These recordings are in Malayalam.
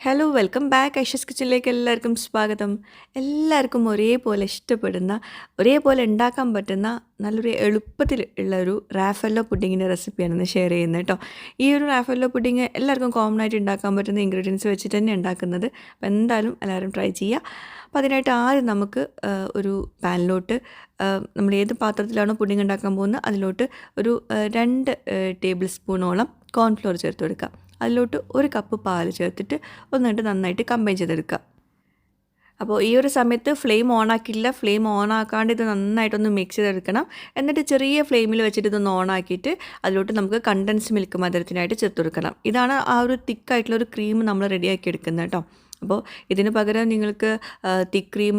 ഹലോ വെൽക്കം ബാക്ക് ഐഷസ് കിച്ചണിലേക്ക് എല്ലാവർക്കും സ്വാഗതം. എല്ലാവർക്കും ഒരേപോലെ ഇഷ്ടപ്പെടുന്ന ഒരേപോലെ ഉണ്ടാക്കാൻ പറ്റുന്ന നല്ലൊരു എളുപ്പത്തിൽ ഉള്ള ഒരു റാഫല്ലോ പുഡിങ്ങിന്റെ റെസിപ്പിയാണ് ഇന്ന് ഷെയർ ചെയ്യുന്നത് കേട്ടോ ഈ ഒരു റാഫല്ലോ പുഡിങ് എല്ലാവർക്കും കോമൺ ആയിട്ട് ഉണ്ടാക്കാൻ പറ്റുന്ന ഇൻഗ്രീഡിയൻസ് വെച്ചിട്ട് തന്നെ ഉണ്ടാക്കുന്നത്. അപ്പോൾ എന്തായാലും എല്ലാവരും ട്രൈ ചെയ്യുക. അപ്പോൾ അതിനായിട്ട് ആദ്യം നമുക്ക് ഒരു പാനിലോട്ട് നമ്മൾ ഏത് പാത്രത്തിലാണോ പുഡിങ് ഉണ്ടാക്കാൻ പോകുന്നത് അതിലോട്ട് ഒരു രണ്ട് ടേബിൾ സ്പൂണോളം കോൺഫ്ലോർ ചേർത്ത് കൊടുക്കുക അതിലോട്ട് ഒരു കപ്പ് പാൽ ചേർത്തിട്ട് ഒന്നിട്ട് നന്നായിട്ട് കമ്പൈൻ ചെയ്തെടുക്കുക. അപ്പോൾ ഈ ഒരു സമയത്ത് ഫ്ലെയിം ഓൺ ആക്കിയില്ല ഫ്ലെയിം ഓൺ ആക്കാണ്ട് ഇത് നന്നായിട്ടൊന്ന് മിക്സ് ചെയ്തെടുക്കണം. എന്നിട്ട് ചെറിയ ഫ്ലെയിമിൽ വെച്ചിട്ട് ഇതൊന്ന് ഓൺ ആക്കിയിട്ട് അതിലോട്ട് നമുക്ക് കണ്ടൻസ് മിൽക്ക് മധുരത്തിനായിട്ട് ചേർത്ത് കൊടുക്കണം. ഇതാണ് ആ ഒരു തിക്കായിട്ടുള്ള ഒരു ക്രീം നമ്മൾ റെഡിയാക്കി എടുക്കുന്നത് കേട്ടോ. അപ്പോൾ ഇതിന് പകരം നിങ്ങൾക്ക് തിക്ക് ക്രീം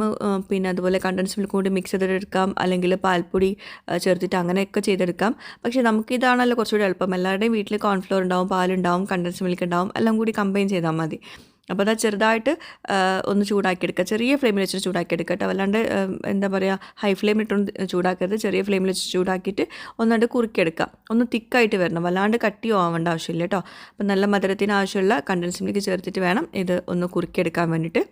പിന്നെ അതുപോലെ കണ്ടൻസ് മിൽക്ക് കൂടി മിക്സ് ചെയ്തെടുക്കാം. അല്ലെങ്കിൽ പാൽപ്പൊടി ചേർത്തിട്ട് അങ്ങനെയൊക്കെ ചെയ്തെടുക്കാം. പക്ഷേ നമുക്കിതാണല്ലോ കുറച്ചുകൂടി എളുപ്പം. എല്ലാവരുടെയും വീട്ടിൽ കോൺഫ്ലോർ ഉണ്ടാവും പാലുണ്ടാവും കണ്ടൻസ് മിൽക്ക് ഉണ്ടാവും. എല്ലാം കൂടി കമ്പൈൻ ചെയ്താൽ മതി. അപ്പോൾ അത് ചെറുതായിട്ട് ഒന്ന് ചൂടാക്കി എടുക്കുക ചെറിയ ഫ്ലെയിമിൽ വെച്ചിട്ട് ചൂടാക്കി എടുക്കുക കേട്ടോ അല്ലാണ്ട് എന്താ പറയുക ഹൈ ഫ്ലെയിമിൽ ഇട്ടൊന്നും ചൂടാക്കരുത്. ചെറിയ ഫ്ലെയിമിൽ വെച്ച് ചൂടാക്കിയിട്ട് ഒന്നാണ്ട് കുറുക്കിയെടുക്കുക. ഒന്ന് തിക്കായിട്ട് വരണം. വല്ലാണ്ട് കട്ടിയോ ആവേണ്ട ആവശ്യമില്ല കേട്ടോ. അപ്പം നല്ല മധുരത്തിന് ആവശ്യമുള്ള കണ്ടൻസ് മിൽക്ക് ചേർത്തിട്ട് വേണം ഇത് ഒന്ന് കുറുക്കിയെടുക്കാൻ വേണ്ടിയിട്ട്.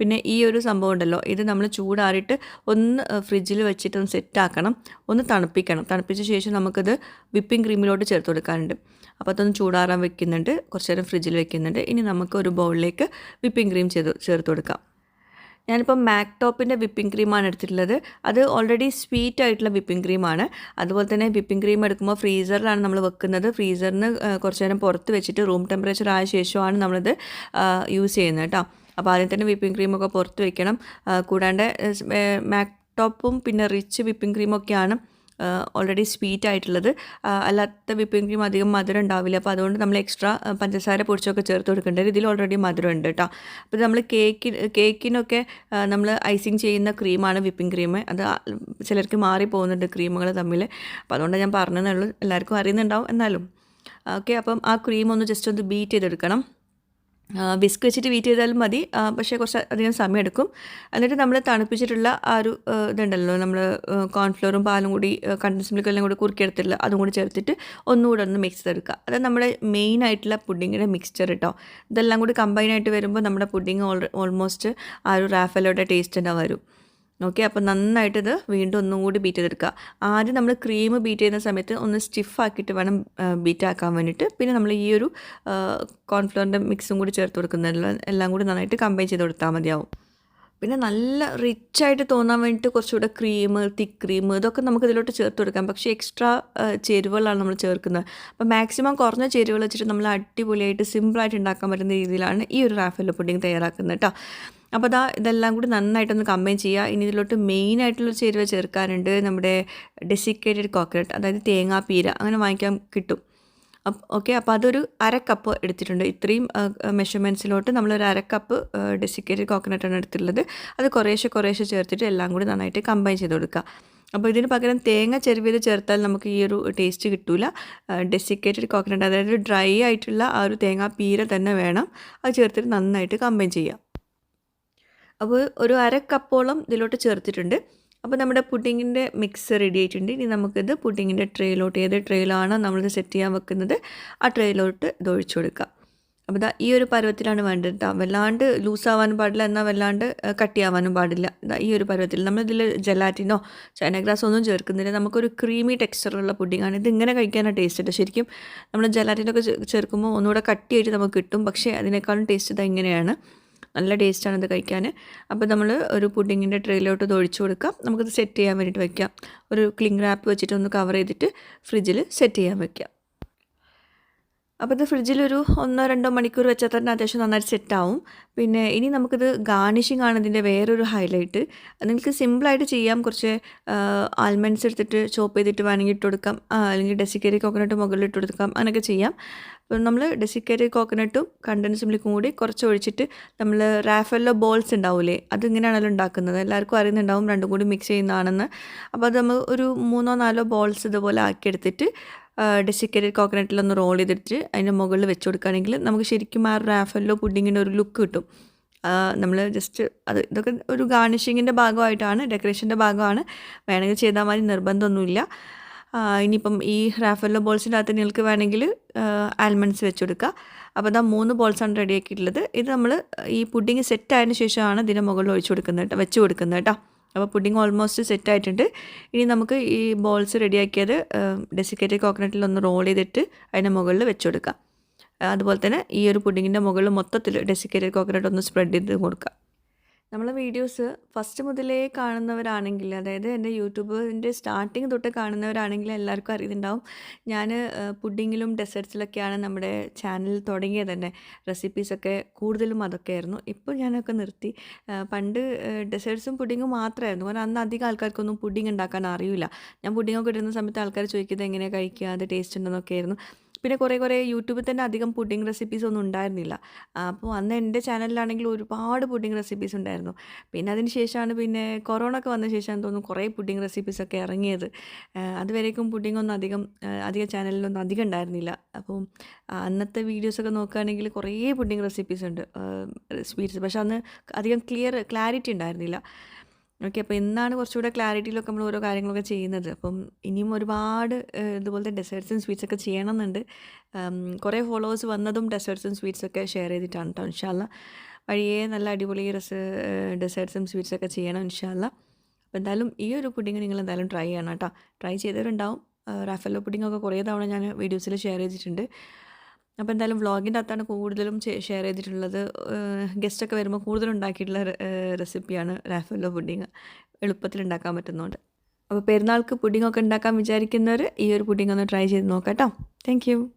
പിന്നെ ഈ ഒരു സംഭവം ഉണ്ടല്ലോ. ഇത് നമ്മൾ ചൂടാറിയിട്ട് ഒന്ന് ഫ്രിഡ്ജിൽ വെച്ചിട്ട് ഒന്ന് സെറ്റാക്കണം ഒന്ന് തണുപ്പിക്കണം. തണുപ്പിച്ച ശേഷം നമുക്കത് വിപ്പിംഗ് ക്രീമിലോട്ട് ചേർത്ത് കൊടുക്കാനുണ്ട്. അപ്പോൾ അതൊന്ന് ചൂടാറാൻ വെക്കുന്നുണ്ട്. കുറച്ച് നേരം ഫ്രിഡ്ജിൽ വെക്കുന്നുണ്ട്. ഇനി നമുക്ക് ഒരു ബൗളിലേക്ക് വിപ്പിംഗ് ക്രീം ചെയ്ത് ചേർത്ത് കൊടുക്കാം. ഞാനിപ്പോൾ മാക് ടോപ്പിന്റെ വിപ്പിംഗ് ക്രീമാണ് എടുത്തിട്ടുള്ളത്. അത് ഓൾറെഡി സ്വീറ്റ് ആയിട്ടുള്ള വിപ്പിംഗ് ക്രീമാണ് അതുപോലെ തന്നെ വിപ്പിംഗ് ക്രീം എടുക്കുമ്പോൾ ഫ്രീസറിലാണ് നമ്മൾ വെക്കുന്നത്. ഫ്രീസറിന് കുറച്ച് നേരം പുറത്ത് വെച്ചിട്ട് റൂം ടെമ്പറേച്ചർ ആയ ശേഷമാണ് നമ്മളിത് യൂസ് ചെയ്യുന്നത് കേട്ടോ. അപ്പോൾ ആദ്യം തന്നെ വിപ്പിംഗ് ക്രീമൊക്കെ പുറത്ത് വെക്കണം. കൂടാണ്ട് മാക് ടോപ്പും പിന്നെ റിച്ച് വിപ്പിംഗ് ക്രീമൊക്കെയാണ് ഓൾറെഡി സ്വീറ്റ് ആയിട്ടുള്ളത്. അല്ലാത്ത വിപ്പിംഗ് ക്രീം അധികം മധുരം ഉണ്ടാവില്ല. അപ്പോൾ അതുകൊണ്ട് നമ്മൾ എക്സ്ട്രാ പഞ്ചസാര പൊടിച്ചൊക്കെ ചേർത്ത് കൊടുക്കേണ്ടത് ഇതിൽ ഓൾറെഡി മധുരം ഉണ്ട് കേട്ടോ അപ്പോൾ നമ്മൾ കേക്ക് കേക്കിനൊക്കെ നമ്മൾ ഐസിങ് ചെയ്യുന്ന ക്രീമാണ് വിപ്പിംഗ് ക്രീം അത് ചിലർക്ക് മാറി പോകുന്നുണ്ട് ക്രീമുകൾ തമ്മിൽ. അപ്പോൾ അതുകൊണ്ട് ഞാൻ പറഞ്ഞതേ ഉള്ളൂ എല്ലാവർക്കും അറിയുന്നുണ്ടാവും എന്നാലും. ഓക്കെ അപ്പം ആ ക്രീം ഒന്ന് ജസ്റ്റ് ഒന്ന് ബീറ്റ് ചെയ്തെടുക്കണം. വിസ്ക് വെച്ചിട്ട് വീറ്റ് ചെയ്താലും മതി. പക്ഷേ കുറച്ച് അധികം സമയം എടുക്കും എന്നിട്ട് നമ്മൾ തണുപ്പിച്ചിട്ടുള്ള ആ ഒരു ഇതുണ്ടല്ലോ നമ്മൾ കോൺഫ്ലോറും പാലും കൂടി കണ്ടൻസ് മിൽക്ക് എല്ലാം കൂടി കുറുക്കിയെടുത്തിട്ടില്ല അതും കൂടി ചേർത്തിട്ട് ഒന്നുകൂടെ ഒന്ന് മിക്സ് ചെയ്തെടുക്കുക. അത് നമ്മുടെ മെയിൻ ആയിട്ടുള്ള പുഡിങ്ങിന്റെ മിക്സ്ചർ കേട്ടോ ഇതെല്ലാം കൂടി കമ്പൈൻ ആയിട്ട് വരുമ്പോൾ നമ്മുടെ പുഡിങ് ഓൾ ഓൾമോസ്റ്റ് ആ ഒരു റാഫലോയുടെ ടേസ്റ്റ് തന്നെ വരും. ഓക്കെ അപ്പോൾ നന്നായിട്ട് ഇത് വീണ്ടും ഒന്നും കൂടി ബീറ്റ് ചെയ്തെടുക്കുക. ആദ്യം നമ്മൾ ക്രീം ബീറ്റ് ചെയ്യുന്ന സമയത്ത് ഒന്ന് സ്റ്റിഫാക്കിയിട്ട് വേണം ബീറ്റ് ആക്കാൻ വേണ്ടിയിട്ട്. പിന്നെ നമ്മൾ ഈ ഒരു കോൺഫ്ലോറിന്റെ മിക്സും കൂടി ചേർത്ത് കൊടുക്കുന്നതിൽ എല്ലാം കൂടി നന്നായിട്ട് കമ്പൈൻ ചെയ്ത് കൊടുത്താൽ മതിയാവും. പിന്നെ നല്ല റിച്ച് ആയിട്ട് തോന്നാൻ വേണ്ടിയിട്ട് കുറച്ചുകൂടെ ക്രീം തിക്ക് ക്രീം ഇതൊക്കെ നമുക്ക് ഇതിലോട്ട് ചേർത്ത് കൊടുക്കാം. പക്ഷേ എക്സ്ട്രാ ചേരുവകളാണ് നമ്മൾ ചേർക്കുന്നത്. അപ്പോൾ മാക്സിമം കുറഞ്ഞ ചേരുവകൾ വെച്ചിട്ട് നമ്മൾ അടിപൊളിയായിട്ട് സിമ്പിളായിട്ട് ഉണ്ടാക്കാൻ പറ്റുന്ന രീതിയിലാണ് ഈ ഒരു റാഫെല്ലോ പുഡിങ് തയ്യാറാക്കുന്നത് കേട്ടോ അപ്പോൾ അതാ ഇതെല്ലാം കൂടി നന്നായിട്ടൊന്ന് കമ്പൈൻ ചെയ്യുക. ഇനി ഇതിലോട്ട് മെയിൻ ആയിട്ടുള്ള ചേരുവ ചേർക്കാനുണ്ട് നമ്മുടെ ഡെസിക്കേറ്റഡ് കോക്കനട്ട് അതായത് തേങ്ങാപ്പീര. അങ്ങനെ വാങ്ങിക്കാൻ കിട്ടും. ഓക്കെ അപ്പോൾ അതൊരു അരക്കപ്പ് കപ്പ് എടുത്തിട്ടുണ്ട്. ഇത്രയും മെഷർമെന്റ്സിലോട്ട് നമ്മളൊരു അരക്കപ്പ് കപ്പ് ഡെസിക്കേറ്റഡ് കോക്കനട്ടാണ് എടുത്തിട്ടുള്ളത്. അത് കുറേശ്ശെ കുറേശ്ശെ ചേർത്തിട്ട് എല്ലാം കൂടി നന്നായിട്ട് കമ്പൈൻ ചെയ്ത് കൊടുക്കുക. അപ്പോൾ ഇതിന് പകരം തേങ്ങ ചെരുവിയത് ചേർത്താൽ നമുക്ക് ഈ ഒരു ടേസ്റ്റ് കിട്ടില്ല ഡെസിക്കേറ്റഡ് കോക്കനട്ട് അതായത് ഡ്രൈ ആയിട്ടുള്ള ആ ഒരു തേങ്ങാ പീര തന്നെ വേണം. അത് ചേർത്തിട്ട് നന്നായിട്ട് കമ്പൈൻ ചെയ്യുക. അപ്പോൾ ഒരു അര കപ്പോളം ഇതിലോട്ട് ചേർത്തിട്ടുണ്ട്. അപ്പോൾ നമ്മുടെ പുഡിങ്ങിന്റെ മിക്സ് റെഡി ആയിട്ടുണ്ട്. ഇനി നമുക്കിത് പുഡിങ്ങിന്റെ ട്രേയിലോട്ട് ഏത് ട്രേയിലാണോ നമ്മളിത് സെറ്റ് ചെയ്യാൻ വെക്കുന്നത് ആ ട്രേയിലോട്ട് ഇത് ഒഴിച്ചു കൊടുക്കുക അപ്പോൾ ഇതാ ഈ ഒരു പരുവത്തിലാണ് വേണ്ടത് വല്ലാണ്ട് ലൂസാവാനും പാടില്ല എന്നാൽ വല്ലാണ്ട് കട്ടിയാവാനും പാടില്ല. ഇതാ ഈ ഒരു പരുവത്തിൽ നമ്മളിതിൽ ജലാറ്റിനോ ചൈന ഗ്രാസ് ഒന്നും ചേർക്കുന്നില്ല. നമുക്കൊരു ക്രീമി ടെക്സ്ചറുള്ള പുഡിങ്ങാണ്. ഇത് ഇങ്ങനെ കഴിക്കാനാണ് ടേസ്റ്റ് ഉണ്ട് ശരിക്കും നമ്മൾ ജലാറ്റിനൊക്കെ ചേർക്കുമ്പോൾ ഒന്നുകൂടെ കട്ടിയായിട്ട് നമുക്ക് കിട്ടും. പക്ഷേ അതിനേക്കാളും ടേസ്റ്റ് ഇത് ഇങ്ങനെയാണ്. നല്ല ടേസ്റ്റാണ് ഇത് കഴിക്കാൻ. അപ്പോൾ നമ്മൾ ഒരു പുഡിങ്ങിന്റെ ട്രേയിലോട്ട് ഒഴിച്ചു കൊടുക്കാം. നമുക്കിത് സെറ്റ് ചെയ്യാൻ വേണ്ടിയിട്ട് വയ്ക്കാം ഒരു ക്ലിങ് റാപ്പ് വെച്ചിട്ട് ഒന്ന് കവർ ചെയ്തിട്ട് ഫ്രിഡ്ജിൽ സെറ്റ് ചെയ്യാൻ വയ്ക്കാം അപ്പോൾ ഇത് ഫ്രിഡ്ജിൽ ഒരു ഒന്നോ രണ്ടോ മണിക്കൂർ വെച്ചാൽ തന്നെ അത്യാവശ്യം നന്നായിട്ട് സെറ്റാവും. പിന്നെ ഇനി നമുക്കിത് ഗാർണിഷിംഗ് ആണ് ഇതിന്റെ വേറൊരു ഹൈലൈറ്റ്. നിങ്ങൾക്ക് സിമ്പിളായിട്ട് ചെയ്യാം. കുറച്ച് ആൽമണ്ട്സ് എടുത്തിട്ട് ചോപ്പ് ചെയ്തിട്ട് വേണമെങ്കിൽ ഇട്ട് കൊടുക്കാം. അല്ലെങ്കിൽ ഡെസിക്കേരി കോക്കനട്ട് മുകളിൽ ഇട്ട് കൊടുക്കാം. അങ്ങനെയൊക്കെ ചെയ്യാം. നമ്മൾ ഡെസിക്കേറ്റഡ് കോക്കനട്ടും കണ്ടൻസ് മിൽക്കും കൂടി കുറച്ച് ഒഴിച്ചിട്ട് നമ്മൾ റാഫല്ലോ ബോൾസ് ഉണ്ടാവില്ലേ അതിങ്ങനെയാണല്ലോ ഉണ്ടാക്കുന്നത്. എല്ലാവർക്കും അറിയുന്നുണ്ടാവും രണ്ടും കൂടി മിക്സ് ചെയ്യുന്നതാണെന്ന്. അപ്പോൾ അത് നമ്മൾ ഒരു മൂന്നോ നാലോ ബോൾസ് ഇതുപോലെ ആക്കിയെടുത്തിട്ട് ഡെസിക്കേറ്റഡ് കോക്കനട്ടിലൊന്ന് റോൾ ചെയ്തിട്ട് അതിന്റെ മുകളിൽ വെച്ച് കൊടുക്കുകയാണെങ്കിൽ നമുക്ക് ശരിക്കും ആ റാഫല്ലോ പുഡിങ്ങിന്റെ ഒരു ലുക്ക് കിട്ടും. നമ്മൾ ജസ്റ്റ് അത് ഇതൊക്കെ ഒരു ഗാർണിഷിങ്ങിന്റെ ഭാഗമായിട്ടാണ് ഡെക്കറേഷന്റെ ഭാഗമാണ്. വേണമെങ്കിൽ ചെയ്താൽ മതി നിർബന്ധമൊന്നുമില്ല. ഇനിയിപ്പം ഈ റാഫല്ലോ ബോൾസിന്റെ അകത്ത് നിങ്ങൾക്ക് വേണമെങ്കിൽ ആൽമണ്ട്സ് വെച്ച് കൊടുക്കുക അപ്പോൾ ഇതാ മൂന്ന് ബോൾസാണ് റെഡിയാക്കിയിട്ടുള്ളത്. ഇത് നമ്മൾ ഈ പുഡിങ് സെറ്റ് ആയതിനു ശേഷമാണ് ഇതിന്റെ മുകളിൽ ഒഴിച്ചു കൊടുക്കുന്നത് കേട്ടോ വെച്ച് കൊടുക്കുന്നത് കേട്ടോ. അപ്പോൾ പുഡിങ് ഓൾമോസ്റ്റ് സെറ്റ് ആയിട്ടുണ്ട് ഇനി നമുക്ക് ഈ ബോൾസ് റെഡിയാക്കിയത് ഡെസിക്കേറ്റഡ് കോക്കനട്ടിൽ ഒന്ന് റോൾ ചെയ്തിട്ട് അതിന്റെ മുകളിൽ വെച്ച് കൊടുക്കാം. അതുപോലെ തന്നെ ഈ ഒരു പുഡിങ്ങിന്റെ മുകളിൽ മൊത്തത്തിൽ ഡെസിക്കേറ്റഡ് കോക്കനട്ട് ഒന്ന് സ്പ്രെഡ് ചെയ്ത് കൊടുക്കുക നമ്മളെ വീഡിയോസ് ഫസ്റ്റ് മുതലേ കാണുന്നവരാണെങ്കിൽ അതായത് എന്റെ യൂട്യൂബിന്റെ സ്റ്റാർട്ടിങ് തൊട്ട് കാണുന്നവരാണെങ്കിൽ എല്ലാവർക്കും അറിയുന്നുണ്ടാവും. ഞാൻ പുഡിങ്ങിലും ഡെസേർട്സിലൊക്കെയാണ് നമ്മുടെ ചാനൽ തുടങ്ങിയത് തന്നെ. റെസിപ്പീസൊക്കെ കൂടുതലും അതൊക്കെ ആയിരുന്നു. ഇപ്പോൾ ഞാനൊക്കെ നിർത്തി. പണ്ട് ഡെസേർട്സും പുഡിങ്ങും മാത്രമായിരുന്നു. കാരണം അന്ന് അധികം ആൾക്കാർക്കൊന്നും പുഡിങ് ഉണ്ടാക്കാൻ അറിയില്ല. ഞാൻ പുഡിങ്ങൊക്കെ ഇടുന്ന സമയത്ത് ആൾക്കാർ ചോദിക്കുന്നത് എങ്ങനെയാണ് കഴിക്കുക അത് ടേസ്റ്റ് ഉണ്ടെന്നൊക്കെ ആയിരുന്നു. പിന്നെ കുറേ കുറേ യൂട്യൂബിൽ തന്നെ അധികം പുഡിംഗ് റെസിപ്പീസ് ഒന്നും ഉണ്ടായിരുന്നില്ല. അപ്പോൾ അന്ന് എന്റെ ചാനലിലാണെങ്കിൽ ഒരുപാട് പുഡിംഗ് റെസിപ്പീസ് ഉണ്ടായിരുന്നു. പിന്നെ അതിന് ശേഷമാണ് പിന്നെ കൊറോണ ഒക്കെ വന്ന ശേഷം തോന്നുന്നു കുറേ പുഡിംഗ് റെസിപ്പീസ് ഒക്കെ ഇറങ്ങിയത്. അതുവരേക്കും പുഡിംഗ് ഒന്നും അധികം അധിക ചാനലിലൊന്നും അധികം ഉണ്ടായിരുന്നില്ല. അപ്പം അന്നത്തെ വീഡിയോസൊക്കെ നോക്കുകയാണെങ്കിൽ കുറേ പുഡിംഗ് റെസിപ്പീസ് ഉണ്ട്. സ്വീറ്റ്സ് പക്ഷെ അന്ന് അധികം ക്ലിയർ ക്ലാരിറ്റി ഉണ്ടായിരുന്നില്ല. ഓക്കെ അപ്പോൾ ഇന്നാണ് കുറച്ചുകൂടെ ക്ലാരിറ്റിയിലൊക്കെ നമ്മൾ ഓരോ കാര്യങ്ങളൊക്കെ ചെയ്യുന്നത്. അപ്പം ഇനിയും ഒരുപാട് ഇതുപോലത്തെ ഡെസേർട്സും സ്വീറ്റ്സ് ഒക്കെ ചെയ്യണമെന്നുണ്ട്. കുറേ ഫോളോവേഴ്സ് വന്നതും ഡെസേർട്സും സ്വീറ്റ്സൊക്കെ ഷെയർ ചെയ്തിട്ടാണ് കേട്ടോ ഇൻഷാല്ല വഴിയേ നല്ല അടിപൊളി റെസ് ഡെസേർട്സും സ്വീറ്റ്സൊക്കെ ചെയ്യണം ഇൻഷാല്ല അപ്പോൾ എന്തായാലും ഈ ഒരു പുഡിങ് നിങ്ങൾ എന്തായാലും ട്രൈ ചെയ്യണം കേട്ടോ ട്രൈ ചെയ്തവരുണ്ടാവും. റാഫല്ലോ പുഡിങ്ങൊക്കെ കുറേ തവണ ഞാൻ വീഡിയോസിൽ ഷെയർ ചെയ്തിട്ടുണ്ട്. അപ്പോൾ എന്തായാലും വ്ളോഗിന്റെ അകത്താണ് കൂടുതലും ഷെയർ ചെയ്തിട്ടുള്ളത്. ഗസ്റ്റൊക്കെ വരുമ്പോൾ കൂടുതൽ ഉണ്ടാക്കിയിട്ടുള്ള റെസിപ്പിയാണ് റാഫല്ലോ പുഡിങ് എളുപ്പത്തിൽ ഉണ്ടാക്കാൻ പറ്റുന്നതുകൊണ്ട് അപ്പോൾ പെരുന്നാൾക്ക് പുഡിങ്ങൊക്കെ ഉണ്ടാക്കാൻ വിചാരിക്കുന്നവർ ഈ ഒരു പുഡിംഗ് ഒന്ന് ട്രൈ ചെയ്ത് നോക്കാം കേട്ടോ താങ്ക്